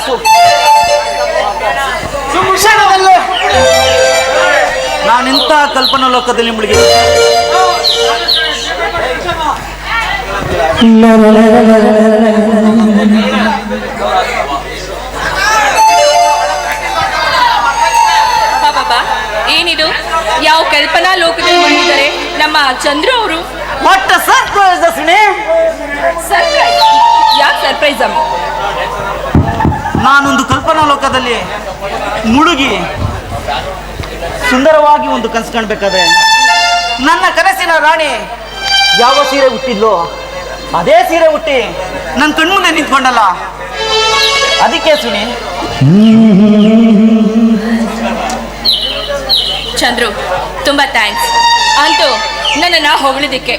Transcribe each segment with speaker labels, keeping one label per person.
Speaker 1: ಕನಸು ನಾನಿಂಥ ನಾನೆಂತ ಕಲ್ಪನಾ ಲೋಕದಲ್ಲಿ ಮುಳುಗಿ
Speaker 2: ಏನಿದು? ಯಾವ ಕಲ್ಪನಾ ಲೋಕದಲ್ಲಿ ಬಂದಿದ್ದಾರೆ? ನಮ್ಮ ಚಂದ್ರು ಅವರು.
Speaker 1: Surprise
Speaker 2: surprise? ಯಾಕೆ ಸರ್ಪ್ರೈಸ್ ಅಮ್ಮ?
Speaker 1: ನಾನೊಂದು ಕಲ್ಪನಾ ಲೋಕದಲ್ಲಿ ಮುಳುಗಿ ಸುಂದರವಾಗಿ ಒಂದು ಕನಸು ಕಾಣಬೇಕಾದ್ರೆ ನನ್ನ ಕನಸಿನ ರಾಣಿ ಯಾವ ಸೀರೆ ಹುಟ್ಟಿದ್ಲು ಅದೇ ಸೀರೆ ಹುಟ್ಟಿ ನನ್ನ ಕಣ್ಮುಂದೆ ನಿಂತ್ಕೊಂಡಲ್ಲ. ಅದಕ್ಕೆ ಸುನಿ.
Speaker 2: ಚಂದ್ರು, ತುಂಬಾ ಥ್ಯಾಂಕ್ಸ್ ಅಂತೂ ನನ್ನನ್ನ ಹೊಗಳಿದ್ದಕ್ಕೆ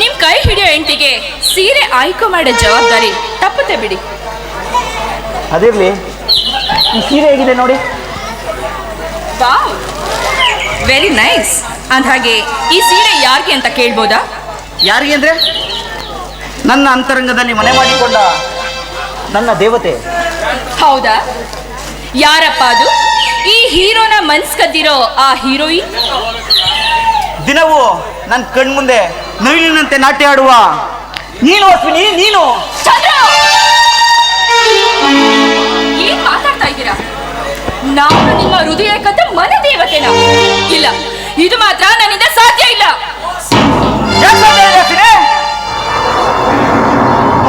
Speaker 2: ನಿಮ್ ಕೈ ಹಿಡಿಯೋ ಹೆಂಡತಿಗೆ ಸೀರೆ ಆಯ್ಕೆ ಮಾಡೋ ಜವಾಬ್ದಾರಿ ತಪ್ಪುತ್ತೆ ಬಿಡಿ.
Speaker 1: ಅದಿರ್ಲಿ. ಈ ಸೀರೆ ಹೇಗಿದೆ ನೋಡಿ.
Speaker 2: ವಾವ್. ವೆರಿ ನೈಸ್ ಅಂದ ಹಾಗೆ ಈ ಸೀರೆ ಯಾರಿಗೆ ಅಂತ ಕೇಳ್ಬೋದಾ?
Speaker 1: ಯಾರಿಗೆ ಅಂದ್ರೆ? ನನ್ನ ಅಂತರಂಗದಲ್ಲಿ ಮನೆ ಮಾಡಿಕೊಂಡ ನನ್ನ ದೇವತೆ.
Speaker 2: ಹೌದಾ? ಯಾರಪ್ಪ ಅದು? ಈ ಹೀರೋನ ಮನ್ಸ್ ಕದ್ದಿರೋ ಆ ಹೀರೋಯಿನ್?
Speaker 1: ದಿನವೂ ನನ್ನ ಕಣ್ಮುಂದೆ ನವಿಲಿನಂತೆ ನಾಟ್ಯ ಆಡುವ. ನೀನು ಅಶ್ವಿನಿ ನೀನು.
Speaker 2: ಚಂದ್ರ! ನಾನು ನಿಮ್ಮ ಹೃದಯ ಮನೆ ಮನ ದೇವತೆನ. ಇಲ್ಲ ಇದು ಮಾತ್ರ ನನ್ನಿಂದ ಸಾಧ್ಯ ಇಲ್ಲ.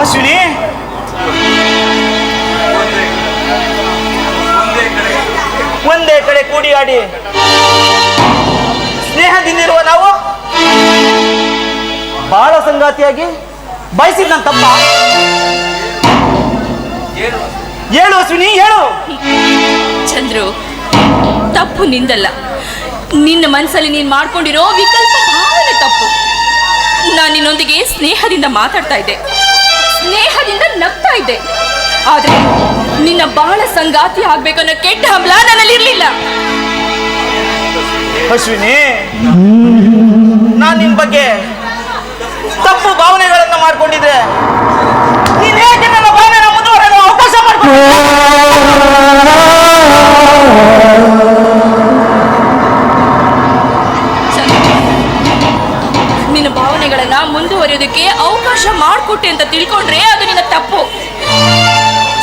Speaker 1: ಅಶ್ವಿನಿ? ಒಂದೇ ಕಡೆ ಕೂಡಿ ಆಡಿ ಸ್ನೇಹದಿಂದಿರುವ ನಾವು ಬಾಳ ಸಂಗಾತಿಯಾಗಿ ಬಯಸಿದ ನನ್ನ ತಪ್ಪ ಹೇಳು ಅಶ್ವಿನಿ ಹೇಳು.
Speaker 2: ಚಂದ್ರು, ತಪ್ಪು ನಿಂದಲ್ಲ. ನಿನ್ನ ಮನಸ್ಸಲ್ಲಿ ನೀನು ಮಾಡ್ಕೊಂಡಿರೋ ವಿಕಲ್ಪ ಭಾವನೆ ತಪ್ಪು. ನಾನು ನಿನ್ನೊಂದಿಗೆ ಸ್ನೇಹದಿಂದ ಮಾತಾಡ್ತಾ ಇದ್ದೆ. ಸ್ನೇಹದಿಂದ ನಗ್ತಾ ಇದ್ದೆ. ಆದರೆ ನಿನ್ನ ಬಹಳ ಸಂಗಾತಿ ಆಗ್ಬೇಕನ್ನೋ ಕೆಟ್ಟ ಹಂಬಲ ನನ್ನಲ್ಲಿ ಇರ್ಲಿಲ್ಲ.
Speaker 1: ಅಶ್ವಿನಿ, ನಾನು ನಿನ್ ಬಗ್ಗೆ ತಪ್ಪು ಭಾವನೆಗಳನ್ನ ಮಾಡ್ಕೊಂಡಿದ್ರೆ ನೀನ್ ಹೇಗೆ ನನ್ನ ಭಾವನೆ ಮುಂದುವರೆಯಲು ಅವಕಾಶ ಮಾಡ್ಕೊಂಡು
Speaker 2: ಮುಂದುವರಿಯೋದಕ್ಕೆ ಅವಕಾಶ ಮಾಡಿಕೊಟ್ಟೆ ಅಂತ ತಿಳ್ಕೊಂಡ್ರೆ ಅದು ನಿನ್ನ ತಪ್ಪು.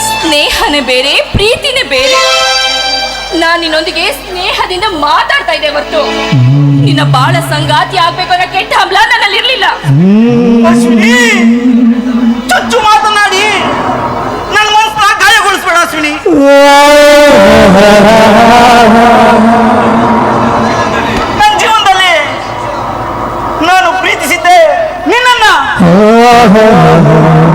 Speaker 2: ಸ್ನೇಹನೇ ಬೇರೆ ಪ್ರೀತಿನೇ ಬೇರೆ. ನಾನು ನಿನ್ನೊಂದಿಗೆ ಸ್ನೇಹದಿಂದ ಮಾತಾಡ್ತಾ ಇದ್ದೆ ಹೊರತು. ನಿನ್ನ ಬಾಳ ಸಂಗಾತಿ ಆಗ್ಬೇಕು ಅನ್ನೋ ಕೆಟ್ಟ ಹಂಬಲ ನನ್ನಲ್ಲಿ ಇರ್ಲಿಲ್ಲ
Speaker 1: ಅಶ್ವಿನಿ ಚುಚ್ಚು ಮಾತನಾಡಿ. ನನ್ನ ಮನಸ್ಸನ್ನ ಗಾಯಗೊಳಿಸ್ಬೇಡ ಅಶ್ವಿನಿ ನನ್ನ ಜೀವನದಲ್ಲಿ ನಾನು ಪ್ರೀತಿಸಿದ್ದೆ ನಿನ್ನನ್ನ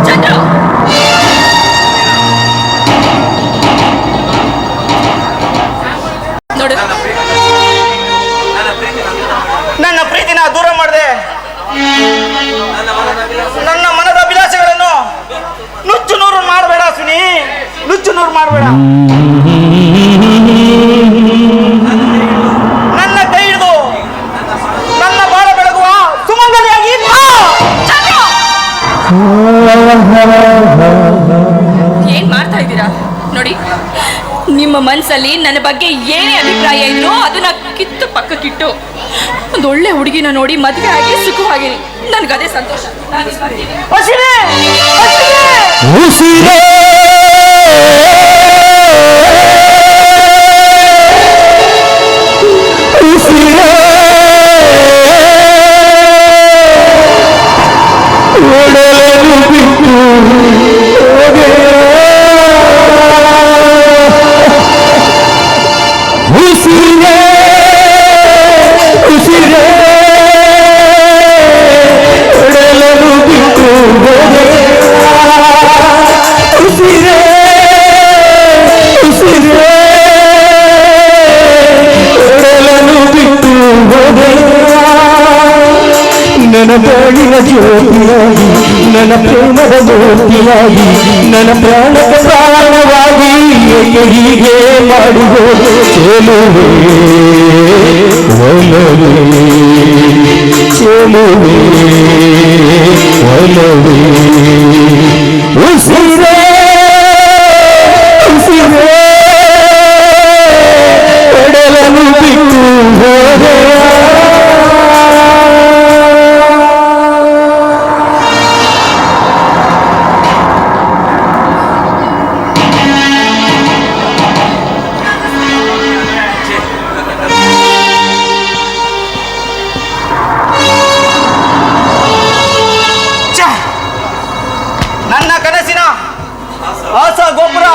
Speaker 2: ಏನ್ ಮಾಡ್ತಾ ಇದ್ದೀರಾ? ನೋಡಿ ನಿಮ್ಮ ಮನಸ್ಸಲ್ಲಿ ನನ್ನ ಬಗ್ಗೆ ಏನೇ ಅಭಿಪ್ರಾಯ ಇದ್ರೂ ಅದನ್ನ ಕಿತ್ತು ಪಕ್ಕಕ್ಕಿಟ್ಟು. ಒಂದು ಒಳ್ಳೆ ಹುಡುಗಿನ ನೋಡಿ ಮದುವೆ ಆಗಿ ಸುಖವಾಗಿರಿ. ನನ್ಗದೇ ಸಂತೋಷ.
Speaker 3: ಉಸಿರೇ ಉಸಿರೇ ಒಡಲನ್ನು ನನ್ನ ಬಾಳಿನ ಜ್ಯೋತಿಯಾಗಿ, ನನ್ನ ಪ್ರೇಮದ ಜ್ಯೋತಿಯಾಗಿ, ನನ್ನ ಪ್ರಾಣದ ಪ್ರಾಣವಾಗಿ ಹೀಗೆ ಮಾಡುವುದು ಚೇಲುವೆ ಒಲವೇ ಚೆಲುವೆ ಒಲವೇ. ಉಸಿರೇ
Speaker 1: বাসা গোবরা।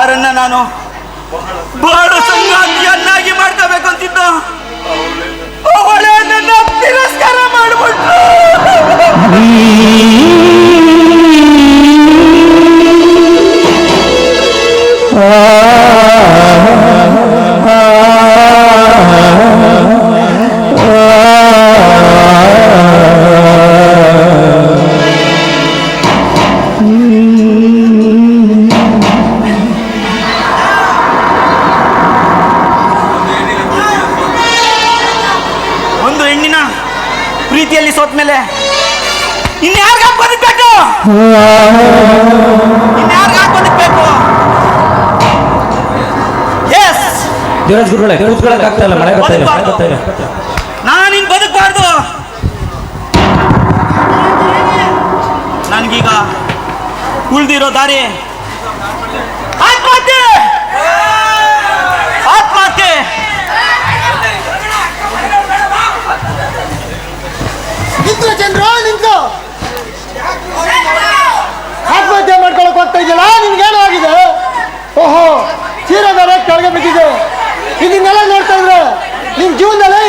Speaker 1: ಯಾರನ್ನ ನಾನು ಬಹಳ ಸಂಗಾತಿಯನ್ನಾಗಿ ಮಾಡ್ಕೋಬೇಕು ಅಂತಿದ್ದ ಅವಳೇ ನನ್ನ ತಿರಸ್ಕಾರ ಮಾಡಿಬಿಟ್ರು.
Speaker 3: ಗುರುಗಳೇ ಕೂತ್ಕೊಳಕ್ ಆಗ್ತಾ ಇಲ್ಲ ಮಳೆ ಬರ್ತಾ ಇಲ್ಲ ಬರ್ತಾ ಇಲ್ಲ
Speaker 1: ನಾನು ಹಿಂಗ್ ಬದುಕಬಾರ್ದು. ನನಗೀಗ ಉಳ್ದಿರೋ ದಾರಿ. ಆತ್ಮಹತ್ಯೆ! ಆತ್ಮಹತ್ಯೆ!
Speaker 4: ನಿಂತು ಚಂದ್ರ ನಿಂತು ಆತ್ಮಹತ್ಯೆ ಮಾಡ್ಕೊಳಕ್ ಹೋಗ್ತಾ ಇದೆಯಲ್ಲ ನಿನ್ಗೇನು ಆಗಿದೆ? ಓಹೋ ಸೀರೆ ಬೇರೆ ಕೆಳಗೆ ಬಿದ್ದಿದೆ. ಇದನ್ನೆಲ್ಲ ನೋಡ್ತಾ ಇದ್ರೆ ನಿಮ್ ಜೀವನದಲ್ಲಿ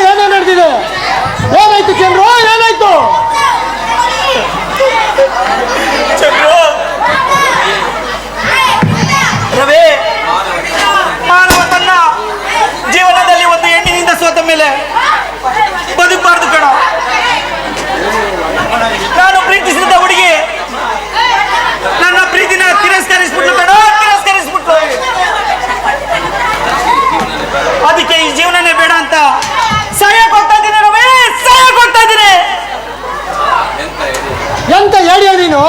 Speaker 1: ನೀನು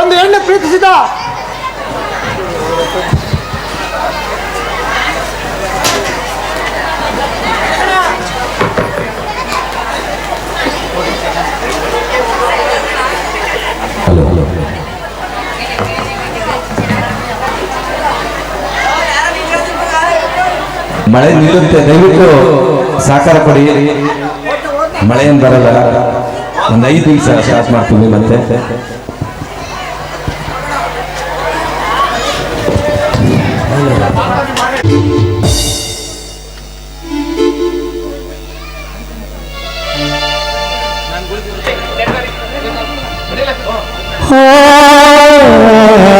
Speaker 4: ಒಂದು ಹೆಣ್ಣು ಪ್ರೀತಿಸಿದ?
Speaker 3: ಮಳೆ ನಿಲ್ಲುತ್ತೆ ದಯವಿಟ್ಟು ಸಾಕಾರ ಕೊಡಿ. ಮಳೆ ಏನ್ ಬರಲ್ಲ. ಒಂದು ಐದು ದಿವಸ ಸ್ಟಾರ್ಟ್ ಮಾಡ್ತೀವಿ ಮತ್ತೆ.
Speaker 1: ಎಸ್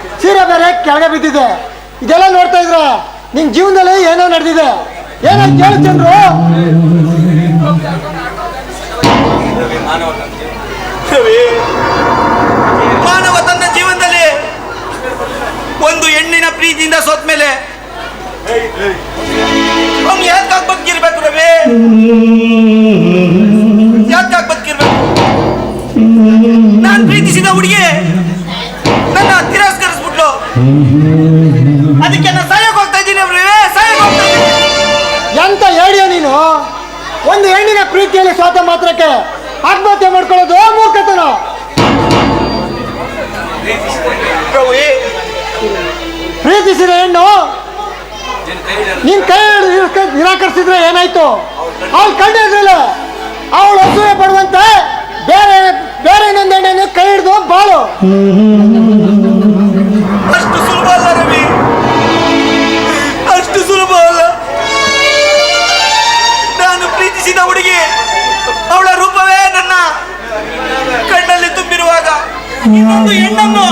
Speaker 4: ಸೀರೆ ಬೇರೆ ಕೆಳಗೆ ಬಿದ್ದಿದೆ. ಇದೆಲ್ಲ ನೋಡ್ತಾ ಇದ್ರೆ ನಿನ್ ಜೀವನದಲ್ಲಿ ಏನೋ ನಡೆದಿದೆ. ಏನೋ ಕೇಳು ಚಂದ್ರು.
Speaker 1: ಮಾನವ ತನ್ನ ಜೀವನದಲ್ಲಿ ಒಂದು ಹೆಣ್ಣಿನ ಪ್ರೀತಿಯಿಂದ ಸೋತ್ಮೇಲೆ ಮೇಲೆ ಅವ್ನು ಯಾಕಾಗ್ ರವಿ?
Speaker 4: ಸ್ವಾತ ಮಾತ್ರಕ್ಕೆ ಆತ್ಮಹತ್ಯೆ ಮಾಡ್ಕೊಳ್ಳೋದು ಮೂರ್ಖತನ ಪ್ರೀತಿಸಿದ ಹೆಣ್ಣು ನೀನ್ ಕೈ ನಿರಾಕರಿಸಿದ್ರೆ ಏನಾಯ್ತು ಅವಳು ಕಂಡಿದ್ರಲ್ಲ ಅವಳು ಅಸೂಯೆ ಪಡುವಂತೆ ಬೇರೆ ಬೇರೆ ಇನ್ನೊಂದು ಹೆಣ್ಣನ್ನು ಕೈ ಹಿಡಿದು ಬಾಳು
Speaker 1: ಇನ್ನೊಂದು ಹೆಣ್ಣನ್ನು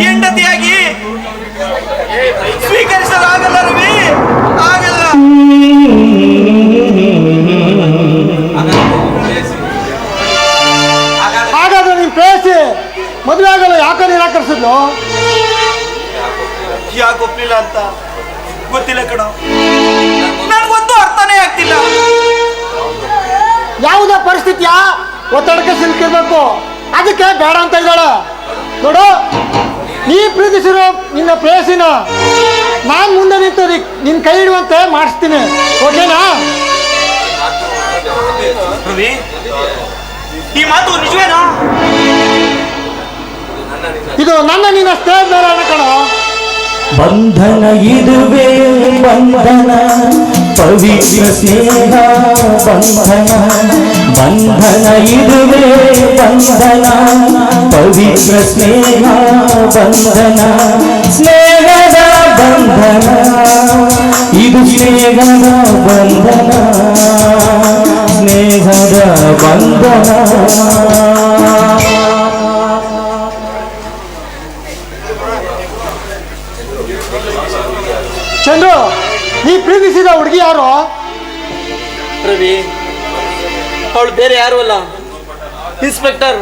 Speaker 1: ಹೆಂಡತಿಯಾಗಿ ಸ್ವೀಕರಿಸಲಾಗಲ್ಲ ಆಗಲ್ಲ. ರವಿ ಆಗಲ್ಲ
Speaker 4: ಹಾಗಾದ್ರೆ ನೀನ್ ಪ್ರೇಸಿ ಮದುವೆ ಆಗಲ್ಲ ಯಾಕೆ ನಿರಾಕರಿಸಿದ್ಲು
Speaker 1: ಯಾಕೆ ಒಪ್ಲಿಲ್ಲ ಅಂತ? ಗೊತ್ತಿಲ್ಲ ಕಣ. ನನಗೊಂದು ಅರ್ಥನೇ ಆಗ್ತಿಲ್ಲ.
Speaker 4: ಯಾವುದೇ ಪರಿಸ್ಥಿತಿಯ ಒತ್ತಡಕ್ಕೆ ಸಿಲುಕಿರ್ಬೇಕು. ಅದಕ್ಕೆ ಬೇಡ ಅಂತ ಇದ್ದಾಳೆ. ನೋಡು ನೀ ಪ್ರೀತಿಸಿರೋ ನಿನ್ನ ಪ್ರೇಯಸಿನ ನಾನು ಮುಂದೆ ನಿಂತು ನಿನ್ನ ನಿನ್ ಕೈ ಹಿಡುವಂತೆ ಮಾಡಿಸ್ತೀನಿ. ಓಕೆನಾ?
Speaker 1: ಈ ಮಾತು ನಿಜವೇನಾ?
Speaker 4: ಇದು ನನ್ನ ನಿನ್ನ ಅಲ್ಲ ಕಣೋ.
Speaker 3: ಬಂಧನ ಇದುವೇ ಬಂಧನ. ಪವಿತ್ರ ಸ್ನೇಹ ಬಂಧನ ಬಂಧನ ಇದುವೇ ಬಂಧನ ಪವಿತ್ರ ಸ್ನೇಹ ಬಂಧನ ಸ್ನೇಹದ ಬಂಧನ ಇದು ಸ್ನೇಹದ ಬಂಧನ ಸ್ನೇಹದ ಬಂಧನ
Speaker 4: ಚಂದ್ರು ನೀ ಪ್ರೀತಿಸಿದ ಹುಡುಗಿ ಯಾರು?
Speaker 1: ರವಿ. ಅವಳು ಬೇರೆ ಯಾರು ಅಲ್ಲ. ಇನ್ಸ್ಪೆಕ್ಟರ್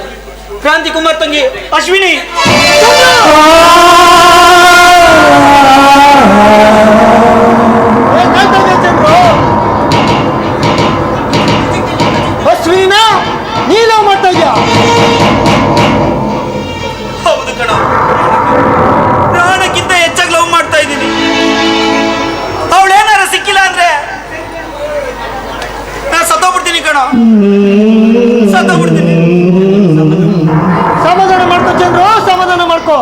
Speaker 1: ಕ್ರಾಂತಿ ಕುಮಾರ್ ತಂಗಿ ಅಶ್ವಿನಿ.
Speaker 4: ಅಶ್ವಿನಾ ಇದೆ ಚಂದ್ರು ಅಶ್ವಿನ ನೀ ಲವ್ ಮಾಡ್ತಾ ಇದ್ಯಾ? ಸಮಾಧಾನ ಮಾಡ್ಕೋ ಚಂದ್ರು, ಸಮಾಧಾನ ಮಾಡ್ಕೋ.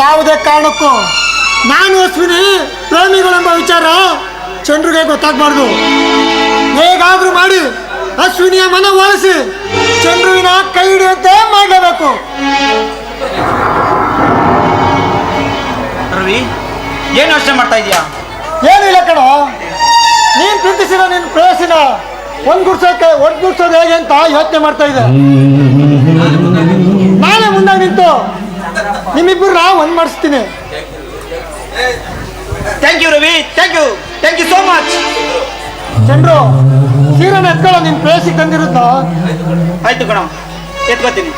Speaker 4: ಯಾವುದೇ ಕಾರಣಕ್ಕೂ ನಾನು ಅಶ್ವಿನಿ, ಪ್ರೇಮಿಗಳೆಂಬ ವಿಚಾರ ಚಂದ್ರಿಗೆ ಗೊತ್ತಾಗಬಾರ್ದು. ಹೇಗಾದ್ರೂ ಮಾಡಿ ಅಶ್ವಿನಿಯ ಮನ ಒಲಿಸಿ ಚಂದ್ರುವಿನ ಕೈ ಹಿಡಿಯುವಂತೆ ಮಾಡಲೇಬೇಕು.
Speaker 1: ರವಿ, ಏನು ಯೋಚನೆ ಮಾಡ್ತಾ ಇದೀಯಾ?
Speaker 4: ಏನಿಲ್ಲ ಕಣ. ನೀನ್ ಪ್ರೀತಿಸಿರೋ ನಿನ್ನ ಪ್ರೇಯಸಿನ ಒಂದ್ಗುಡ್ಸೋಕೆ ಒಟ್ಗುಡ್ಸೋದು ಹೇಗೆ ಅಂತ ಯೋಚನೆ ಮಾಡ್ತಾ ಇದ್ದೆ. ನಾನೇ ಮುಂದೆ ನಿಂತು ನಿಮ್ಮಿಬ್ಬರನ್ನ ಒಂದ್ ಮಾಡಿಸ್ತೀನಿ.
Speaker 1: Thank you Ravi thank you thank you so much
Speaker 4: Chandru ಸೀರೆನ ಎತ್ಕೊಳ್ಳೋ ನಿನ್ ಪ್ರೇಯಸಿಗೆ ತಂದಿರುತ್ತ?
Speaker 1: ಆಯ್ತು ಕಣ. ಎತ್ಕೋತೀನಿ.